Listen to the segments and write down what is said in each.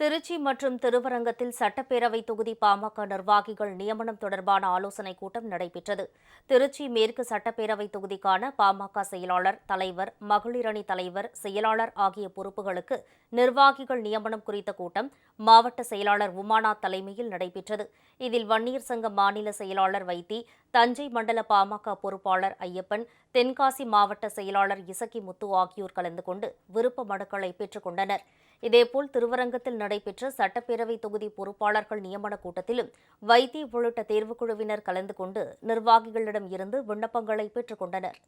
திருச்சி மற்றும் திருவரங்கத்தில் சட்டப்பேரவை தொகுதி பாமக நிர்வாகிகள் நியமனம் தொடர்பான ஆலோசனைக் கூட்டம் நடைபெற்றது. திருச்சி மேற்கு சட்டப்பேரவை தொகுதிக்கான பாமக செயலாளர் தலைவர் மகளிரணி தலைவர் செயலாளர் ஆகிய பொறுப்புகளுக்கு நிர்வாகிகள் நியமனம் குறித்த கூட்டம் மாவட்ட செயலாளர் உமானா தலைமையில் நடைபெற்றது. இதில் வன்னியர் சங்க மாநில செயலாளர் வைத்தி தஞ்சை மண்டல பாமக பொறுப்பாளர் ஐயப்பன் தென்காசி மாவட்ட செயலாளர் இசக்கி முத்து ஆகியோர் கலந்து கொண்டு விருப்ப மனுக்களை பெற்றுக் கொண்டனர். இதேபோல் திருவரங்கத்தில் நடைபெற்ற சட்டப்பேரவை தொகுதி பொறுப்பாளர்கள் நியமன கூட்டத்திலும் வைத்திய உள்ளிட்ட தேர்வுக்குழுவினர் கலந்து கொண்டு நிர்வாகிகளிடம் இருந்து விண்ணப்பங்களை பெற்றுக் கொண்டனர்.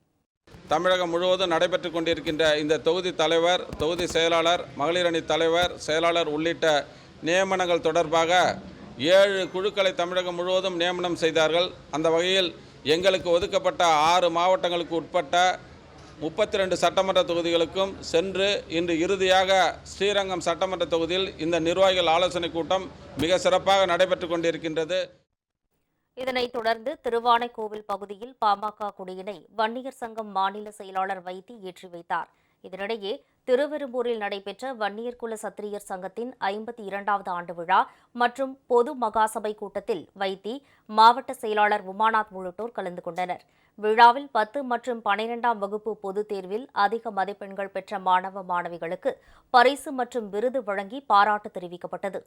தமிழகம் முழுவதும் நடைபெற்று கொண்டிருக்கின்ற இந்த தொகுதி தலைவர் தொகுதி செயலாளர் மகளிரணி தலைவர் செயலாளர் உள்ளிட்ட நியமனங்கள் தொடர்பாக ஏழு குழுக்களை தமிழகம் முழுவதும் நியமனம் செய்தார்கள். அந்த வகையில் எங்களுக்கு ஒதுக்கப்பட்ட ஆறு மாவட்டங்களுக்கு உட்பட்ட முப்பத்தி ரெண்டு சட்டமன்ற தொகுதிகளுக்கும் சென்று இன்று இறுதியாக ஸ்ரீரங்கம் சட்டமன்ற தொகுதியில் இந்த நிர்வாகிகள் ஆலோசனைக் கூட்டம் மிக சிறப்பாக நடைபெற்று கொண்டிருக்கின்றது. இதனைத் தொடர்ந்து திருவானைக்கோவில் பகுதியில் பாமக கொடியினை வன்னியர் சங்கம் மாநில செயலாளர் வைத்தி ஏற்றி வைத்தார். இதனிடையே திருவெரும்பூரில் நடைபெற்ற வன்னியர் குல சத்திரியர் சங்கத்தின் ஐம்பத்தி இரண்டாவது ஆண்டு விழா மற்றும் பொது மகாசபை கூட்டத்தில் வைத்தி மாவட்ட செயலாளர் உமாநாத் உள்ளிட்டோர் கலந்து கொண்டனர். விழாவில் பத்து மற்றும் பனிரெண்டாம் வகுப்பு பொதுத் தேர்வில் அதிக மதிப்பெண்கள் பெற்ற மாணவ மாணவிகளுக்கு பரிசு மற்றும் விருது வழங்கி பாராட்டு தெரிவிக்கப்பட்டது.